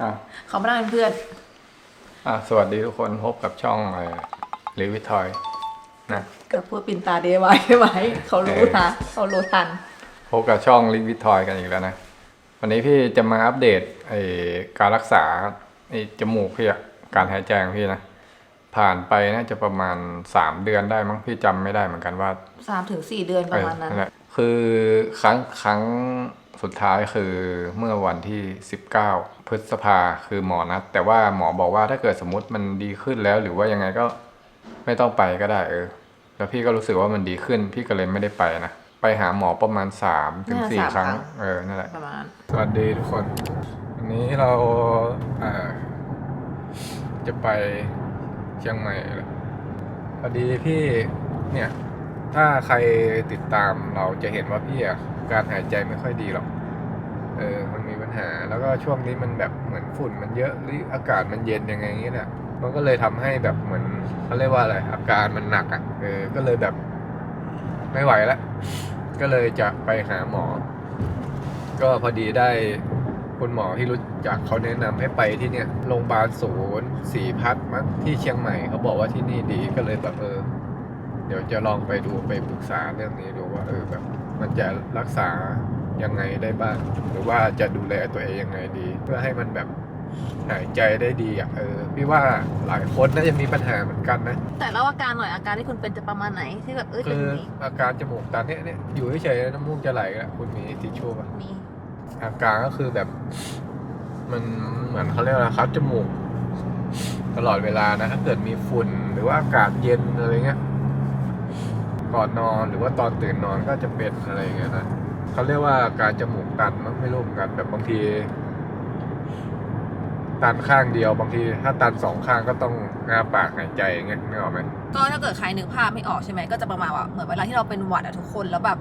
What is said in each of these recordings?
อะเขามานั่งเป็นเพื่อน อะสวัสดีทุกคนพบกับช่องลิวิทอยนะกับพวกปินตาเดวายใช่ไหมเขารู้นะเขารู้ทัน พบกับช่องลิวิทอยกันอีกแล้วนะ วันนี้พี่จะมาอัปเดตไอการรักษาไอจมูกพี่อะการหายใจของพี่นะ ผ่านไปน่าจะประมาณสามเดือนได้มั้งพี่จำไม่ได้เหมือนกันว่า สามถึงสี่เดือนประมาณนั้น เออแหละคือครั้งครั้ง สุดท้ายคือเมื่อวันที่ 19 พฤษภาคือหมอนัดแต่ว่าหมอบอกว่าถ้าเกิดสมมติมันดีขึ้นแล้ว หรือว่ายังไงก็ไม่ต้องไปก็ได้เออ แล้วพี่ก็รู้สึกว่ามันดีขึ้น พี่ก็เลยไม่ได้ไปนะไปหาหมอประมาณ3ถึงน่าสี่สามครั้งครั้ง เออนั่นแหละประมาณสวัสดีทุกคนวันนี้เราเอ่อจะไปเชียงใหม่แล้วพอดีพี่เนี่ย ถ้าใครติดตามเราจะเห็นว่าพี่อะ การหายใจไม่ค่อยดีหรอก เออ มันมีปัญหา แล้วก็ช่วงนี้มันแบบเหมือนฝุ่นมันเยอะหรืออากาศมันเย็นยังไงเงี้ยแหละมันก็เลยทำให้แบบเหมือนเขาเรียกว่าอะไร อาการมันหนักอะ เออ ก็เลยแบบไม่ไหวแล้ว ก็เลยจะไปหาหมอ ก็พอดีได้คุณหมอที่รู้จักเขาแนะนำให้ไปที่เนี่ย โรงพยาบาลศูนย์ศรีพัฒน์มั้งที่เชียงใหม่เขาบอกว่าที่นี่ดี ก็เลยแบบเออ เดี๋ยวจะลองไปดูไปปรึกษาเรื่องนี้ดูว่าเออแบบ มันจะรักษายังไงได้บ้าง หรือว่าจะดูแลตัวเองยังไงดี เพื่อให้มันแบบหายใจได้ดีอะเออพี่ว่าหลายคนน่าจะมีปัญหาเหมือนกันนะ แต่เล่าอาการหน่อยอาการที่คุณเป็นจะประมาณไหนที่แบบเออคืเป็นออย่างนี้อาการจมูกตันเนี่ยเนี่ยอยู่เฉยๆน้ำมูกจะไหลแล้วคุณมีทิชชู่ปะ มีอาการก็คือแบบ มันเหมือนเขาเรียกว่าอะไรครับจมูก ตลอดเวลานะถ้าเกิดมีฝุ่นหรือว่าอากาศเย็นอะไรเงี้ย ก่อนนอนหรือว่าตอนตื่นนอนก็จะเป็นอะไรอย่างเงี้ยนะเขาเรียกว่าการจมูกตันมั้งไม่รู้เหมือนกันแบบบางที ตันข้างเดียวบางที ถ้าตันสองข้างก็ต้องงาปากหายใจอย่างเงี้ยนึกออกไหมก็ถ้าเกิดใครนึกภาพไม่ออกใช่ไหมก็จะประมาณว่าเหมือนเวลาที่เราเป็นหวัดอะทุกคนแล้วแบบ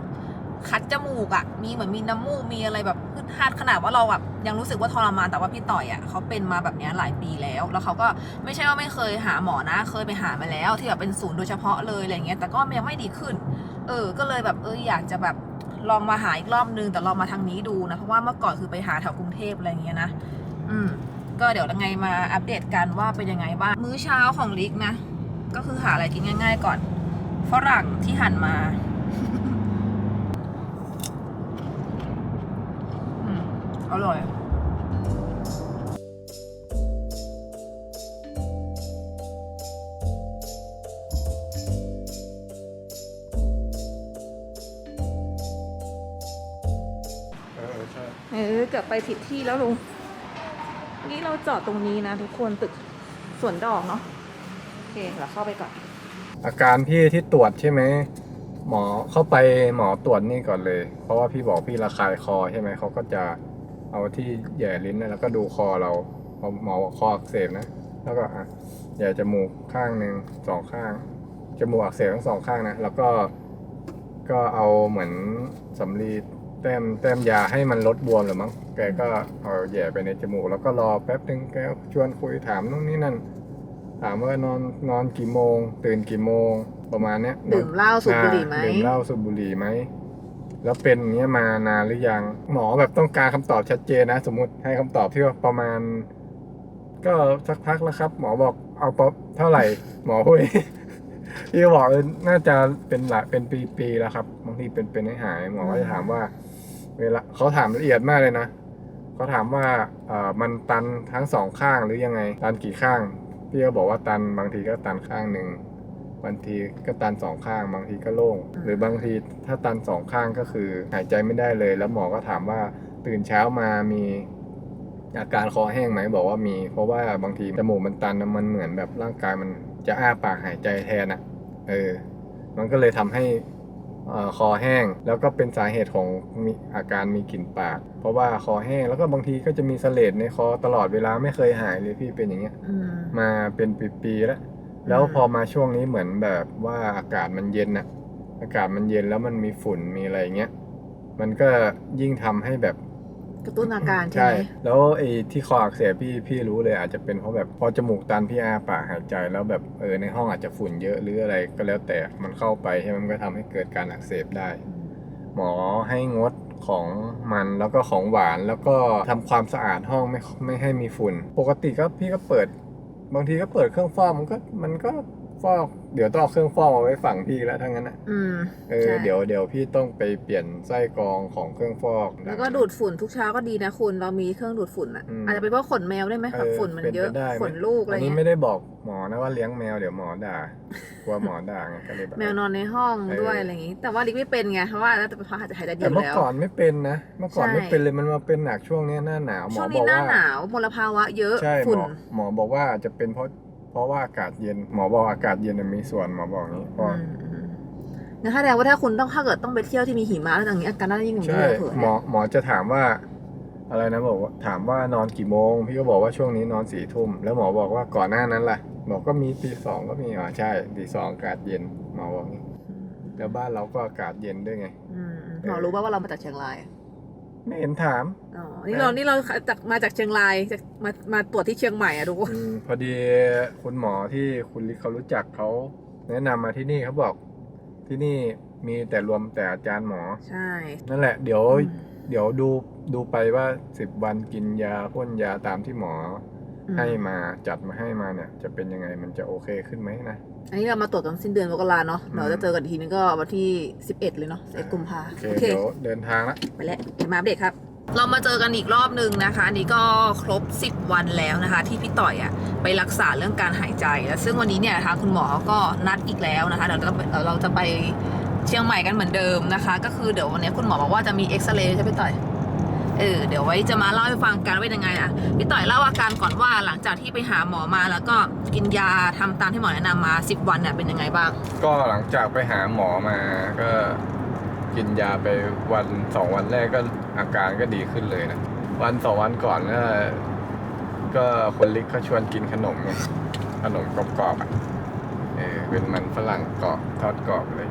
คัดจมูกอะมีเหมือนมีน้ำมูกมีอะไรแบบขึ้นฮาดขนาดว่าเราแบบยังรู้สึกว่าทรมานแต่ว่าพี่ต่อยอะเขาเป็นมาแบบนี้หลายปีแล้ว แล้วเขาก็ไม่ใช่ว่าไม่เคยหาหมอนะ เคยไปหามาแล้ว ที่แบบเป็นศูนย์โดยเฉพาะเลยอะไรเงี้ยแต่ก็ยังไม่ดีขึ้น เออ ก็เลยแบบเอออยากจะแบบลองมาหาอีกรอบนึงแต่ลองมาทางนี้ดูนะเพราะว่าเมื่อก่อนคือไปหาแถวกรุงเทพอะไรเงี้ยนะอืมก็เดี๋ยวยังไงมาอัปเดตกันว่าเป็นยังไงบ้างมื้อเช้าของลิกนะ ก็คือหาอะไรกินง่าย ๆ ก่อนฝรั่งที่หั่นมา อืม อร่อยเออใช่เออเกือบไปผิดที่แล้วลุงนี่เราจอดตรงนี้นะทุกคนตึกสวนดอกเนาะโอเคเราเข้าไปก่อน อาการพี่ที่ตรวจใช่ไหมหมอเข้าไปหมอตรวจนี่ก่อนเลย เพราะว่าพี่บอกพี่ระคายคอใช่ไหมเขาก็จะ เอาที่แหย่ลิ้นนะแล้วก็ดูคอเราพอหมอบอกคออักเสบนะ แล้วก็อะแหย่จมูกข้างหนึ่งสองข้าง จมูกอักเสบทั้งสองข้างนะ แล้วก็ก็เอาเหมือนสำลีแต้มแต้มยาให้มันลดบวมหรือมั้ง แกก็เอาแหย่ไปในจมูก แล้วก็รอแป๊บนึงแกชวนคุยถามนู่นนี่นั่น ถามว่านอนนอนกี่โมง ตื่นกี่โมงประมาณเนี้ยดื่มเหล้าสูบบุหรี่ไหมอ่าดื่มเหล้าสูบบุหรี่ไหม แล้วเป็นอย่างเงี้ยมานานหรือยังหมอแบบต้องการคำตอบชัดเจนนะ สมมติให้คำตอบที่ว่าประมาณ ก็สักพักแล้วครับ หมอบอกเอาปบเท่าไหร่ หมอพูดพี่ก็บอกน่าจะเป็นหลายเป็นปีๆแล้วครับบางทีเป็นเป็นให้หาย หมอก็จะถามว่า เวลาเขาถามละเอียดมากเลยนะเขาถามว่าเอ่อมันตันทั้งสองข้างหรือยังไง ตันกี่ข้าง พี่ก็บอกว่าตันบางทีก็ตันข้างหนึ่ง บางทีก็ตันสองข้างบางทีก็โล่ง หรือบางทีถ้าตันสองข้างก็คือหายใจไม่ได้เลย แล้วหมอก็ถามว่าตื่นเช้ามามีอาการคอแห้งไหมบอกว่ามี เพราะว่าบางทีจมูกมันตันนะมันเหมือนแบบร่างกายมันจะอ้าปากหายใจแทนอะเออ มันก็เลยทำให้เอ่อคอแห้งแล้วก็เป็นสาเหตุของมีอาการมีกลิ่นปาก เพราะว่าคอแห้งแล้วก็บางทีก็จะมีเสลดในคอตลอดเวลาไม่เคยหายเลยพี่เป็นอย่างเงี้ยอืมมาเป็นปีๆแล้ว แล้วพอมาช่วงนี้เหมือนแบบว่าอากาศมันเย็นอะอากาศมันเย็นแล้วมันมีฝุ่นมีอะไรเงี้ยมันก็ยิ่งทำให้แบบกระตุ้นอาการใช่ไหมแล้วไอ้ที่คออักเสบพี่พี่รู้เลยอาจจะเป็นเพราะแบบพอจมูกตันพี่อาปากหายใจแล้วแบบเออในห้องอาจจะฝุ่นเยอะหรืออะไรก็แล้วแต่มันเข้าไปใช่ไหมมันก็ทำให้เกิดการอักเสบได้ หมอให้งดของมันแล้วก็ของหวานแล้วก็ทำความสะอาดห้องไม่ไม่ให้มีฝุ่น ปกติก็พี่ก็เปิด บางทีก็เปิดเครื่องฟอกมันก็มันก็ ฟอกเดี๋ยวต้องเอาเครื่องฟอกมาไว้ฝั่งพี่แล้วทั้งนั้นนะอืมเออใช่เดี๋ยวเดี๋ยวพี่ต้องไปเปลี่ยนไส้กรองของเครื่องฟอกแล้วก็ดูดฝุ่นทุกเช้าก็ดีนะคุณเรามีเครื่องดูดฝุ่นอะอืมอาจจะเป็นเพราะขนแมวได้วยไหมแบบฝุ่นมันเยอะป็ไปได้ไหขนลูกอะไรอันนี้เงี้ไม่ยได้บอกหมอนะว่าเลี้ยงแมวเดี๋ยวหมอด่ากลัวหมอด่าไงก็เลยแบบ แมวนอนในห้องเออด้วยอะไรอย่างงี้ แต่ว่าลิกไม่เป็นไงเพราะว่าน่าจะเป็นเพราะหายใจหายใจดีแต่อยู่เมื่อแล้ว ก่อนไม่เป็นนะ เมื่อก่อนใช่ ไม่เป็นเลยมันมาเป็นหนักช่วงนี้หน้าหนาวหมช่อวงบนี้อกหน้าว่าหนาวมลภาวะเยอะใช่หฝุ่มนอหมอบอกว่าจะเป็นเพราะ เพราะว่าอากาศเย็นหมอบอกอากาศเย็นน่ะมีส่วนหมอบอกนี้เพราะอืมอืมงั้นถ้าแสดงว่าถ้าคุณต้องถ้าเกิดต้องไปเที่ยวที่มีหิมะแล้วอย่างนี้อาการน่าจะยิ่งใช่เผื่อหมอหมอจะถามว่า อะไรนะบอกว่าถามว่านอนกี่โมง พี่ก็บอกว่าช่วงนี้นอนสี่ทุ่มแล้วหมอบอกว่าก่อนหน้านั้นล่ะหมอก็มีตีสองก็มีอ๋อใช่ตีสองอากาศเย็นหมอบอกงี้แล้วบ้านเราก็อากาศเย็นด้วยไงอืมอืมหมอรู้ป่าว่าเรามาจากเชียงราย ไม่เห็นถาม อ๋อ นี่เรา นี่เราจากมาจากเชียงรายจากมา มาตรวจที่เชียงใหม่อะดูอมพอดีคุณหมอที่คุณลิศเขารู้จักเขาแนะนำมาที่นี่เขาบอก ที่นี่มีแต่รวมแต่อาจารย์หมอ ใช่ นั่นแหละ เดี๋ยวอืมเดี๋ยวดูดูไปว่าสิบวันกินยาพ่นยาตามที่หมออม ให้มาจัดมาให้มาเนี่ย จะเป็นยังไงมันจะโอเคขึ้นไหมนะ อันนี้เรามาตรวจกันสิ้นเดือนมกราเนาะอืมเดี๋ยวจะเจอกันอีกทีนึงก็วันที่ 11 เลยเนาะ11กุมภาโอเคโอเคเดี๋ยวเดินทางละไปแล้วเดี๋ยวมาอัปเดตครับ เรามาเจอกันอีกรอบหนึ่งนะคะอันนี้ก็ครบ 10 วันแล้วนะคะ ที่พี่ต่อยอะไปรักษาเรื่องการหายใจแล้วซึ่งวันนี้เนี่ยนะคะคุณหมอก็นัดอีกแล้วนะคะเดี๋ยวเราเดี๋ยวเราจะไปเชียงใหม่กันเหมือนเดิมนะคะ ก็คือเดี๋ยววันนี้คุณหมอบอกว่าจะมีเอ็กซเรย์ใช่ไหมพี่ต่อย เออเดี๋ยวไว้จะมาเล่าให้ฟังกันว่าเป็นยังไงอะพี่ต่อยเล่าอาการก่อนว่าหลังจากที่ไปหาหมอมาแล้วก็กินยาทำตามที่หมอแนะนำมา 10 วันเนี่ยเป็นยังไงบ้าง ก็หลังจากไปหาหมอมาก็กินยาไปวันสองวันแรกก็อาการก็ดีขึ้นเลยนะวันสองวันก่อนก็ก็คนลิกเขาชวนกินขนมไงขนมกรอบๆอะเออเป็นมันฝรั่งกรอบทอดกรอบอะไรเงี้ย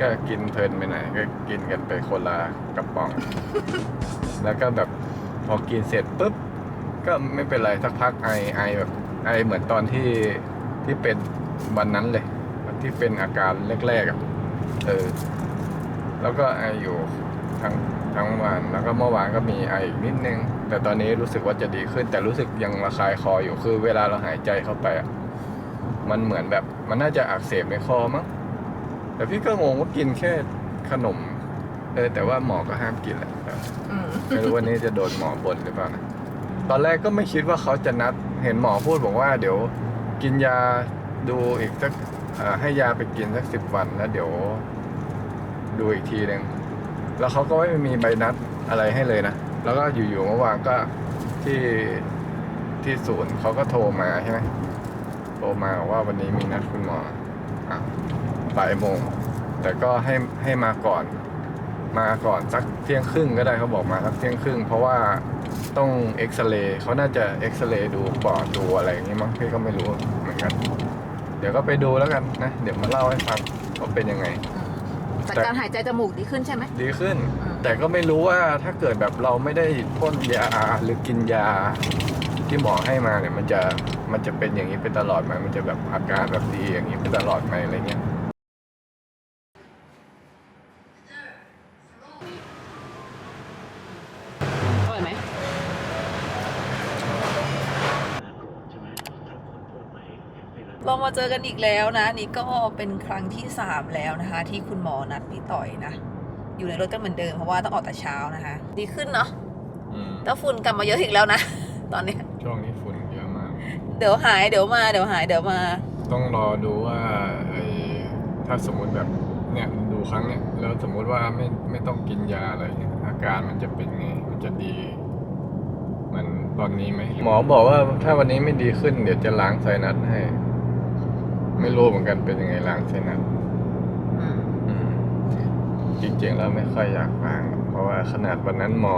ก็กินเพลินไปไหนอยก็กินกันไปคนละกระป๋อง แล้วก็แบบพอกินเสร็จปุ๊บก็ไม่เป็นไรสักพักไอไอแบบไอเหมือนตอนที่ที่เป็นวันนั้นเลยวันที่เป็นอาการแรกๆอะเออ แล้วก็ไออยู่ทั้งทั้งวันแล้วก็เมื่อวานก็มีไออีกนิดนึง แต่ตอนนี้รู้สึกว่าจะดีขึ้น แต่รู้สึกยังระคายคออยู่คือ เวลาเราหายใจเข้าไปอะมันเหมือนแบบ มันน่าจะอักเสบในคอมั้ง แต่พี่ก็งงว่ากินแค่ขนม เออแต่ว่าหมอก็ห้ามกินแหละอืมไม่รู้วันนี้จะโดนหมอบ่นหรือเปล่านะตอนแรกก็ไม่คิดว่าเขาจะนัด เห็นหมอพูดบอกว่า เดี๋ยวกินยาดูอีกสักอ่าให้ยาไปกินสักสิบวันแล้วเดี๋ยว ดูอีกทีหนึ่งแล้วเขาก็ไม่มีใบนัดอะไรให้เลยนะ แล้วก็อยู่ๆเมื่อวานก็ที่ที่ศูนย์เขาก็โทรมาใช่ไหมโทรมาบอกว่าวันนี้มีนัดคุณหมออะ บ่ายโมง แต่ก็ให้ให้มาก่อน มาก่อนสักเที่ยงครึ่งก็ได้เขาบอกมาสักเที่ยงครึ่ง เพราะว่าต้องเอ็กซเรย์เขาน่าจะเอ็กซเรย์ดูปอดดูอะไรอย่างงี้มั้งพี่ก็ไม่รู้เหมือนกัน เดี๋ยวก็ไปดูแล้วกันนะ เดี๋ยวมาเล่าให้ฟังว่าเป็นยังไง จากการหายใจจมูกดีขึ้นใช่ไหม ดีขึ้นอืมแต่ก็ไม่รู้ว่าถ้าเกิดแบบเราไม่ได้พ่นยาหรือกินยาที่หมอให้มาเนี่ยมันจะมันจะเป็นอย่างนี้ไปตลอดไหมมันจะแบบอาการแบบดีอย่างนี้ไปตลอดไหมอะไรเงี้ย อร่อยไหม เรามาเจอกันอีกแล้วนะนี่ก็เป็นครั้งที่สามแล้วนะคะ ที่คุณหมอนัดพี่ต่อยนะ อยู่ในรถกันเหมือนเดิมเพราะว่าต้องออกแต่เช้านะคะ ดีขึ้นเนาะอืมแต่ฝุ่นกลับมาเยอะอีกแล้วนะ ตอนเนี้ยช่วงนี้ฝุ่นเยอะมาก เดี๋ยวหายเดี๋ยวมาเดี๋ยวหายเดี๋ยวมา ต้องรอดูว่าไอ้ถ้าสมมุติแบบเนี่ยดูครั้งเนี่ยแล้วสมมุติว่าไม่ไม่ต้องกินยาอะไรเนี่ยอาการมันจะเป็นไงมันจะดีเหมือนตอนนี้ไหมหมอบอกว่าถ้าวันนี้ไม่ดีขึ้นเดี๋ยวจะล้างไซนัสให้ ไม่รู้เหมือนกันเป็นยังไงล้างไซนัสอืมอืมจริงๆแล้วไม่ค่อยอยากล้างหรอกเพราะว่าขนาดวันนั้นหมอ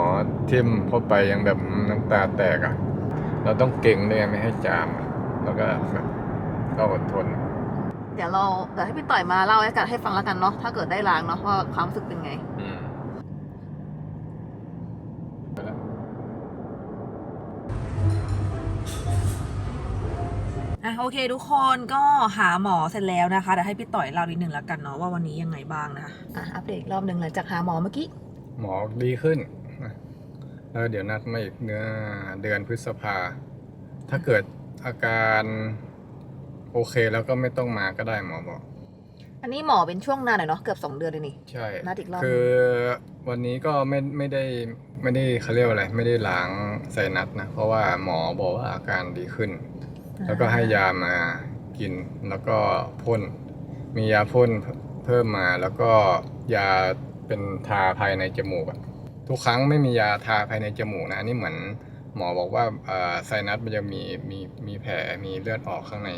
ทิ่มเข้าไปยังแบบน้ำตาแตกอะ่ะ เราต้องเก่งด้วยไงไม่ให้จามอะแล้วก็แบบต้องอดทน เดี๋ยวเราเดี๋ยวให้พี่ต่อยมาเล่าให้กันให้ฟังแล้วกันเนาะถ้าเกิดได้ล้างเนาะว่าความรู้สึกเป็นไง อะโอเค ทุกคนก็หาหมอเสร็จแล้วนะคะเดี๋ยวให้พี่ต่อยเล่านิดนึงแล้วกันเนาะว่าวันนี้ยังไงบ้างนะคะอะอัปเดตอีกรอบหนึ่งหลังจากหาหมอเมื่อกี้ หมอดีขึ้นนะแล้วเดี๋ยวนัดมาอีกเนื้อเดือนพฤษภา ถ้าเกิดอาการโอเคแล้วก็ไม่ต้องมาก็ได้หมอบอก อันนี้หมอเป็นช่วงนานหน่อยเนาะเกือบสองเดือนเลยนี่ ใช่ นัดอีกรอบ คือวันนี้ก็ไม่ไม่ได้ไม่ได้เขาเรียกว่าอะไร ไม่ได้ล้างไซนัสนะ เพราะว่าหมอบอกว่าอาการดีขึ้น แล้วก็ให้ยามากินแล้วก็พ่น มียาพ่นเพิ่มมาแล้วก็ยาเป็นทาภายในจมูกอะทุกครั้งไม่มียาทาภายในจมูกนะอันนี้เหมือนหมอบอกว่าอ่าไซนัสมันจะมีมีมีแผลมีเลือดออกข้างใน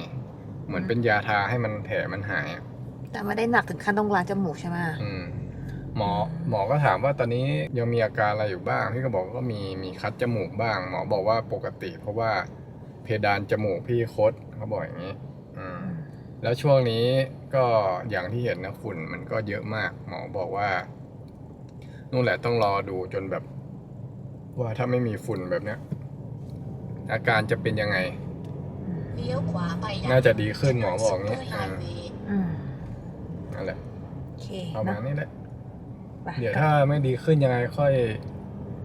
เหมือนเป็นยาทาให้มันแผลมันหายอะแต่ไม่ได้หนักถึงขั้นต้องล้างจมูกใช่ไหมอืมหมอหมอก็ถามว่าตอนนี้ยังมีอาการอะไรอยู่บ้าง พี่ก็บอกว่ามีมีคัดจมูกบ้าง หมอบอกว่าปกติ เพราะว่า เพดานจมูกพี่คดเขาบอกอย่างนี้ อืม แล้วช่วงนี้ก็อย่างที่เห็นนะฝุ่นมันก็เยอะมาก หมอบอกว่านู่นแหละต้องรอดูจนแบบ ว่าถ้าไม่มีฝุ่นแบบเนี้ย อาการจะเป็นยังไง เลี้ยวขวาไปยังน่าจะดีขึ้นหมอบอกงี้ถนนซุปเปอร์ไฮเวย์อืมนั่นแหละโอเคประมาณเนอะนี้แหละ ไปเดี๋ยวถ้าไม่ดีขึ้นยังไงค่อย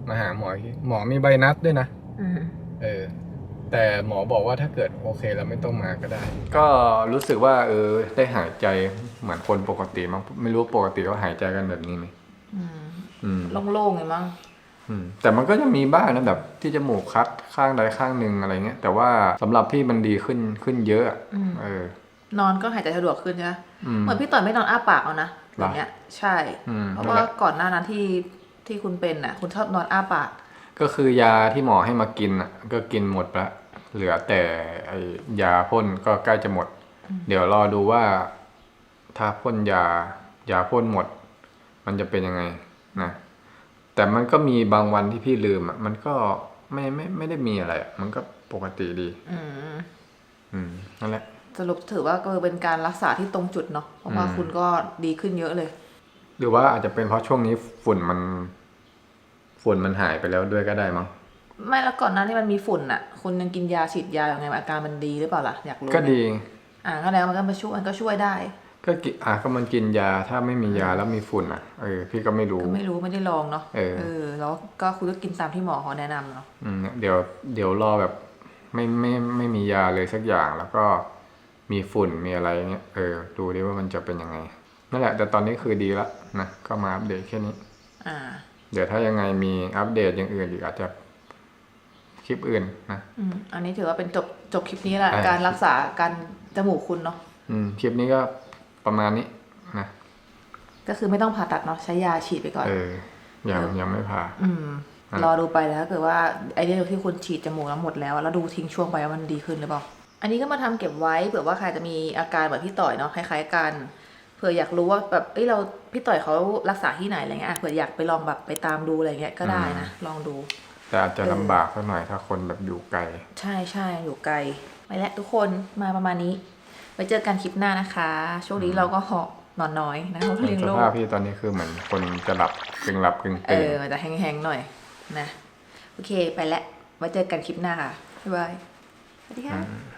มาหาหมออีกทีหมอมีใบนัดด้วยนะ อืม เออ แต่หมอบอกว่าถ้าเกิดโอเคแล้วไม่ต้องมาก็ได้ ก็รู้สึกว่า เออ ได้หายใจเหมือนคนปกติมั้งไม่รู้ปกติเขาหายใจกันแบบนี้ไหมอืมอืมโล่งๆไงมั้งอืมแต่มันก็จะมีบ้างนะแบบ ที่จมูกคัดข้างใดข้างหนึ่งอะไรเงี้ยแต่ว่าสำหรับพี่มันดีขึ้นขึ้นเยอะอะอืมเออ นอนก็หายใจสะดวกขึ้นใช่ไหมอืมเหมือนพี่ต่อยไม่นอนอ้าปากเอานะเหรแบอบเนี้ย ใช่อืมเพราะนั่นว่าแหละก่อนหน้านั้นที่ที่คุณเป็นน่ะ คุณชอบนอนอ้าปาก ก็คือยาที่หมอให้มากินอะ ก็กินหมดละ เหลือแต่ไอยาพ่นก็ใกล้จะหมด เดี๋ยวรอดูว่าถ้าพ่นยายาพ่นหมด มันจะเป็นยังไงนะแต่มันก็มีบางวันที่พี่ลืมอะมันก็ไม่ไม่ไม่ได้มีอะไรอะมันก็ปกติดี อืมอืมนั่นแหละสรุปถือว่าก็เป็นการรักษาที่ตรงจุดเนาะเพราะว่าอืมคุณก็ดีขึ้นเยอะเลย หรือว่าอาจจะเป็นเพราะช่วงนี้ฝุ่นมัน ฝุ่นมันหายไปแล้วด้วยก็ได้มั้ง ไม่แล้วก่อนหน้าที่มันมีฝุ่นอะคุณยังกินยาฉีดยาอย่างไงอาการมันดีหรือเปล่าล่ะอยากรู้ก็ดี อ่าก็แล้วมันก็มาช่วยมันก็ช่วยได้ ก็กิอะก็มันกินยาถ้าไม่มียาแล้วมีฝุ่นอะเออพี่ก็ไม่รู้ก็ไม่รู้ไม่ได้ลองเนาะเออ แล้วก็คุณก็กินตามที่หมอเขาแนะนำเนาะอืมเดี๋ยวเดี๋ยวรอแบบไม่ไม่ไม่มียาเลยสักอย่างแล้วก็มีฝุ่นมีอะไรเงี้ยเออดูดิว่ามันจะเป็นยังไงนั่นแหละ แต่ตอนนี้คือดีละนะก็มาอัปเดตแค่นี้ อ่า เดี๋ยวถ้ายังไงมีอัปเดตอย่างอื่นอีกอาจจะค ลิปอื่นนะอืมอันนี้ถือว่าเป็นจบจบคลิปนี้แหละอ่าการรักษาการจมูกคุณเนาะอืมคลิปนี้ก็ประมาณนี้นะก็คือไม่ต้องผ่าตัดเนาะใช้ยาฉีดไปก่อนเออยังยังไม่ผ่าอืมอะรอดูไปแล้วถ้าเกิดว่าไอเดียที่คุณฉีดจมูกแล้วหมดแล้ว แล้วดูทิ้งช่วงไปว่ามันดีขึ้นหรือเปล่าอันนี้ก็มาทำเก็บไว้เผื่อว่าใครจะมีอาการแบบพี่ต่อยเนาะคล้ายๆกันเผื่ออยากรู้ว่าแบบเอ้ยเราพี่ต่อยเขารักษาที่ไหนอะไรเงี้ยอะเผื่ออยากไปลองแบบไปตามดูอะไรเงี้ยก็ได้นะลองดู แต่อาจจะเออลำบากสักหน่อยถ้าคนแบบอยู่ไกล ใช่ใช่อยู่ไกลไปแล้วทุกคนมาประมาณนี้ ไว้เจอกันคลิปหน้านะคะ ช่วงนี้เราก็เหาะนอนน้อยนะเพราะเลี้ยงสลูกภาพพี่ตอนนี้คือเหมือนคนจะหลับกึ่งหลับกึ่งเอตื่นอมันจะแห้งๆหน่อยนะ โอเคไปแล้วไว้เจอกันคลิปหน้าค่ะบ๊ายบายสวัสดีค่ะม